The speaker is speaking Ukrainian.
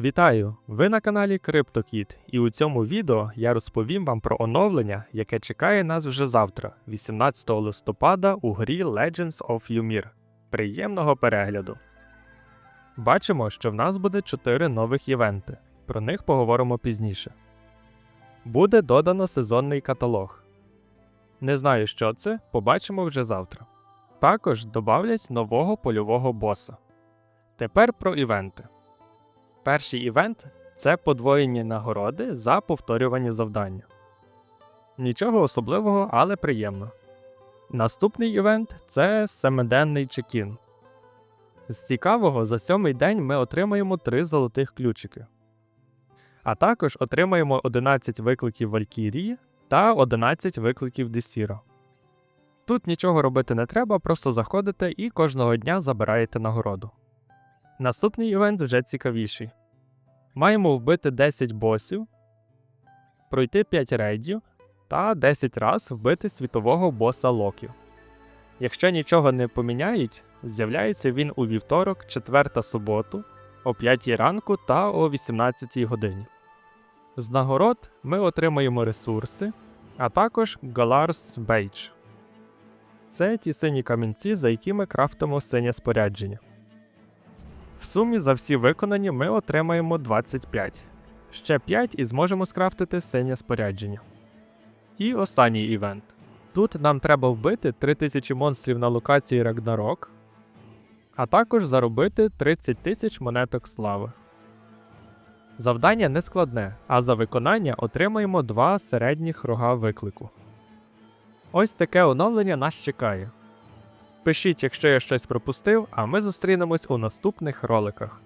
Вітаю! Ви на каналі CryptoKid, і у цьому відео я розповім вам про оновлення, яке чекає нас вже завтра, 18 листопада, у грі Legends of Ymir. Приємного перегляду! Бачимо, що в нас буде 4 нових івенти. Про них поговоримо пізніше. Буде додано сезонний каталог. Не знаю, що це, побачимо вже завтра. Також добавлять нового польового боса. Тепер про івенти. Перший івент це подвоєні нагороди за повторювані завдання. Нічого особливого, але приємно. Наступний івент це семиденний чекін. З цікавого за сьомий день ми отримаємо 3 золотих ключики. А також отримаємо 11 викликів Валькірії та 11 викликів Десіра. Тут нічого робити не треба, просто заходите і кожного дня забираєте нагороду. Наступний івент вже цікавіший. Маємо вбити 10 босів, пройти 5 рейдів та 10 раз вбити світового боса Локів. Якщо нічого не поміняють, з'являється він у вівторок, 4 суботу, о 5 ранку та о 18 годині. З нагород ми отримаємо ресурси, а також Galar's Badge. Це ті сині камінці, за якими крафтимо синє спорядження. В сумі за всі виконані ми отримаємо 25. Ще 5 і зможемо скрафтити синє спорядження. І останній івент. Тут нам треба вбити 3000 монстрів на локації Рагнарок, а також заробити 30 тисяч монеток слави. Завдання не складне, а за виконання отримаємо два середніх рога виклику. Ось таке оновлення нас чекає. Пишіть, якщо я щось пропустив, а ми зустрінемось у наступних роликах.